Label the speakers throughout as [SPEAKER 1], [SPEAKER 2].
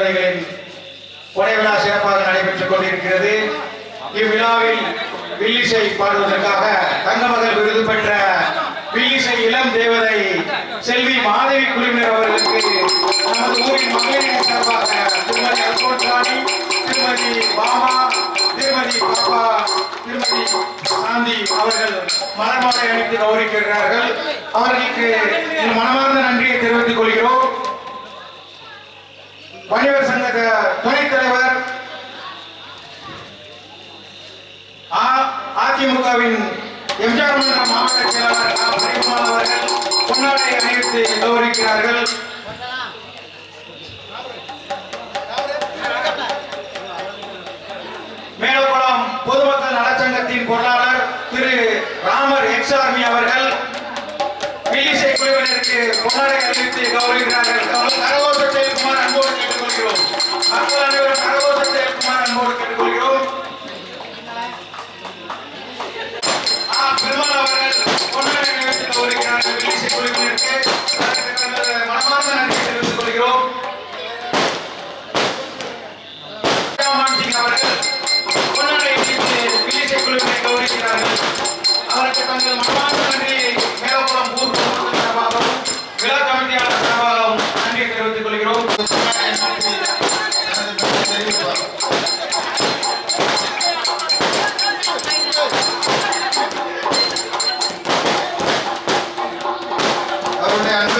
[SPEAKER 1] குழந்தைகளின் விழா சிறப்பாக நடைபெற்றுக் கொண்டிருக்கிறது. இவ்விழாவில் வில்லிசை பாடுவதற்காக தங்கமகள் விருது பெற்ற வில்லிசை இளம் தேவதை செல்வி மாதவி குழுவினர் அவர்களுக்கு நமது ஊரின் மகளிரின் சார்பாக திருமதி அல்போன்சாமி திருமதி பாமா திருமதி பாப்பா திருமதி சாந்தி அவர்கள் மலர்மாலை அணிந்து கௌரவிக்கிறார்கள். அவர்களுக்கு என் மனமார்ந்த நன்றியை தெரிவித்துக் கொள்கிறோம். வணிகர் சங்க துணைத் தலைவர் அதிமுகவின் எம்ஜிஆர் மன்ற மாவட்ட செயலாளர் அவர்கள் பொன்னாடை அணிவித்து கௌரவிக்கிறார்கள். மேலக்குளம் பொதுமக்கள் நலச்சங்கத்தின் பொருளாளர் திரு ராமர் எக்ஸ் ஆர்மி அவர்கள் வில்லிசை குழுவினருக்கு பொன்னாடை அளித்து கௌரவிக்கிறார்கள். அவர்கள் குமார் அன்போடு அவர்கள் அவருக்கு தங்கள் மனமார்ந்த நன்றியை korean.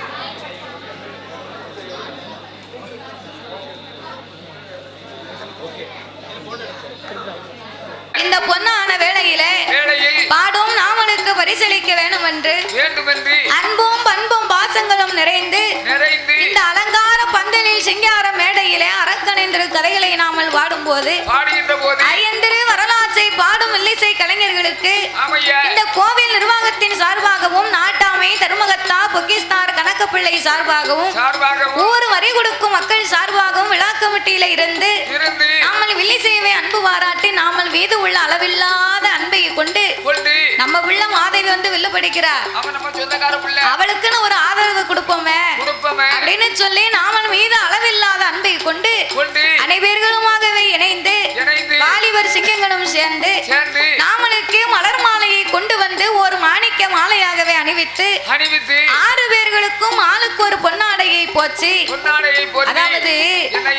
[SPEAKER 2] இந்த பொன்னான வேளையிலே
[SPEAKER 3] வேளையில்
[SPEAKER 2] பாடும் நாமளுக்கு பரிசளிக்க வேண்டும் என்று அன்பும் பண்பும் பாசங்களும் நிறைந்து
[SPEAKER 3] நிறைந்து
[SPEAKER 2] இந்த அலங்கார பந்தலில் சிங்கார மேடையிலே அரக்கணிந்திரு கதைகளை நாமல்
[SPEAKER 3] பாடுகின்ற போது
[SPEAKER 2] ஐயந்திரு வரலாற்றை பாடும் இல்லிசை கலைஞர்களுக்கு இந்த கோவில் நிர்வாகத்தின் சார்பாகவும் நாட்டாமை தர்மகத்தா பொக்கிஸ்தார் கணக்கப்பிள்ளை சார்பாகவும் ஊர் வரி கொடுக்கும் மக்கள் சார்பாகவும் விழா கமிட்டியில இருந்து
[SPEAKER 3] இருந்து
[SPEAKER 2] நாமல் வில்லிசைவை அன்பு பாராட்டி நாமல் மீது உள்ள அளவில்லாத மாதவி வந்து வில்லு படிக்கிறார் அவளுக்குன்னு ஒரு ஆதரவு கொடுப்போமே. அப்படின்னு சொல்லி நாமல் மீது அளவில்லாத அன்பை கொண்டு அனைவர்களுமாகவே இணைந்து வாலிபர் சிங்கங்களும் சேர்ந்து நாமளுக்கு மலர் மாலையை கொண்டு வந்து ஒரு மாணிக்க மாலையாகவே அணிவித்து
[SPEAKER 3] அணிவித்து
[SPEAKER 2] ஆறு பேர்களுக்கும் ஆளுக்கு ஒரு பொன்னாடையை போச்சு. அதாவது?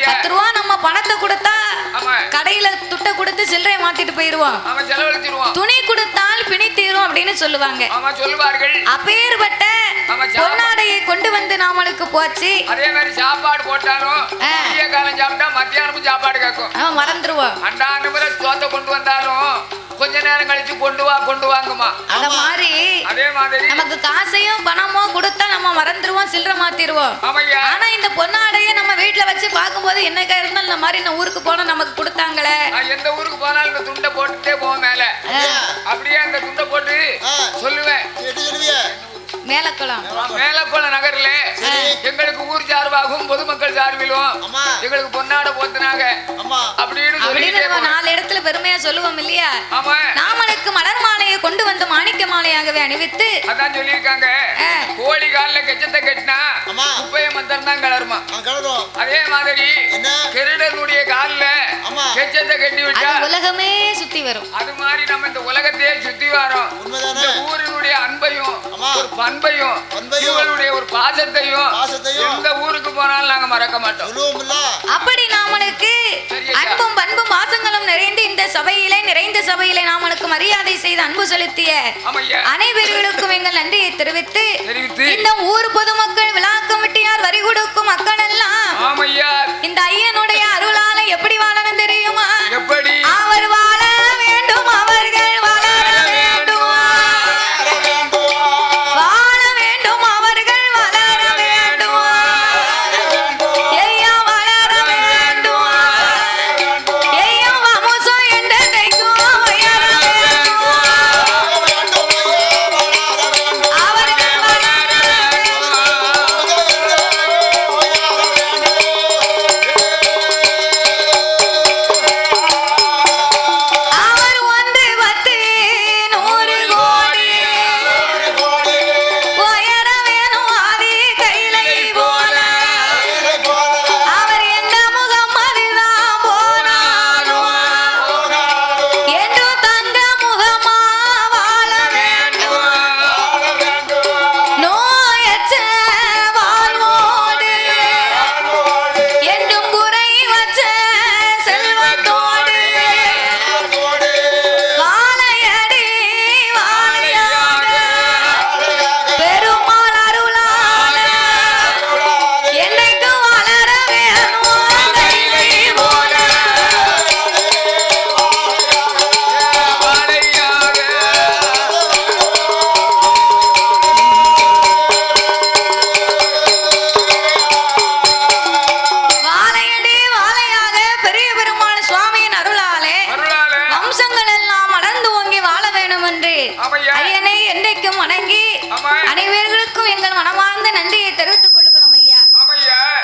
[SPEAKER 2] பத்து ரூபா நம்ம பணத்தை கொடுத்தா
[SPEAKER 3] ஆமா
[SPEAKER 2] கடையில துட்டை கொடுத்து
[SPEAKER 3] அவன் செலவழிச்சிருவான்
[SPEAKER 2] துணி கொடுத்தால் பிணி தீரும் அப்படின்னு சொல்லுவாங்க.
[SPEAKER 3] சொல்லுவார்கள்.
[SPEAKER 2] அப்பேற்பட்ட. பொன்னாடையை கொண்டு வந்து நாமளுக்கு போச்சு.
[SPEAKER 3] அதே மாதிரி சாப்பாடு போட்டாலும்
[SPEAKER 2] ஆ.
[SPEAKER 3] மதிய காலம் சாப்பிட்டா மத்தியானமும் சாப்பாடு கேட்கும்.
[SPEAKER 2] அவன் மறந்துருவோம்
[SPEAKER 3] அண்டாண்டு சோத்தை கொண்டு வந்தாலும் கொஞ்ச நேரம் கழிச்சு கொண்டு வா கொண்டு வாங்குமா
[SPEAKER 2] அத மாதிரி
[SPEAKER 3] அதே மாதிரி
[SPEAKER 2] நமக்கு காசையும் பணமோ கொடுத்தா நம்ம மறந்துருவோம் சில்லறை மாத்திருவோம். ஆனா இந்த வீட்டுல பார்க்கும்போது என்னக்கா இருந்தாலும் இந்த மாதிரி நான் ஊருக்கு போனா நமக்கு கொடுத்தாங்களே.
[SPEAKER 3] நான் எந்த ஊருக்கு போனாலும் இந்த துண்டை போட்டுட்டே போவேன் மேல. அப்படியே அந்த துண்டை போட்டு. சொல்லுவேன்.
[SPEAKER 2] மேலக்குளம்.
[SPEAKER 3] மேலக்கோள நகர்ல எங்களுக்கு ஊர் சார்பாகவும் பொதுமக்கள் சார்பிலும்
[SPEAKER 4] அம்மா.
[SPEAKER 3] எங்களுக்கு பொன்னாட போத்துனாங்க.
[SPEAKER 4] அம்மா.
[SPEAKER 3] அப்படின்னு.
[SPEAKER 2] நாலு இடத்துல பெருமையா சொல்லுவோம் இல்லையா?
[SPEAKER 3] ஆமா.
[SPEAKER 2] நாமளுக்கு மலர் மாலையை கொண்டு வந்து மாணிக்க மாலையாகவே அணிவித்து
[SPEAKER 3] அதான் சொல்லியிருக்காங்க. கோழி கால்ல கெச்சத்தை கட்டினா
[SPEAKER 4] அம்மா.
[SPEAKER 3] குப்பைய மந்திரம் தான் அதே மாதிரி
[SPEAKER 4] என்ன?
[SPEAKER 3] கெருடனுடைய கால்ல. கெச்சத்தை கட்டி விட்டா
[SPEAKER 2] உலகமே சுத்தி வரும்
[SPEAKER 3] அது மாதிரி நம்ம இந்த உலகத்தையே சுத்தி வரோம்? இந்த ஊரினுடைய அன்பையும். ஒரு பண்பையும் இவங்களுடைய ஒரு பாசத்தையும் எந்த ஊருக்கு போனாலும் நாங்க மறக்க மாட்டோம்
[SPEAKER 2] அப்படி
[SPEAKER 3] ஐயா.
[SPEAKER 2] அன்பும் பண்பும் பாசங்களும் நிறைந்து இந்த சபையிலே நிறைந்த சபையிலே நாமளுக்கு மரியாதை செய்து அன்பு செலுத்திய அனைவர்களுக்கும் எங்கள் நன்றியை தெரிவித்து இந்த ஊர் பொதுமக்கள் விழா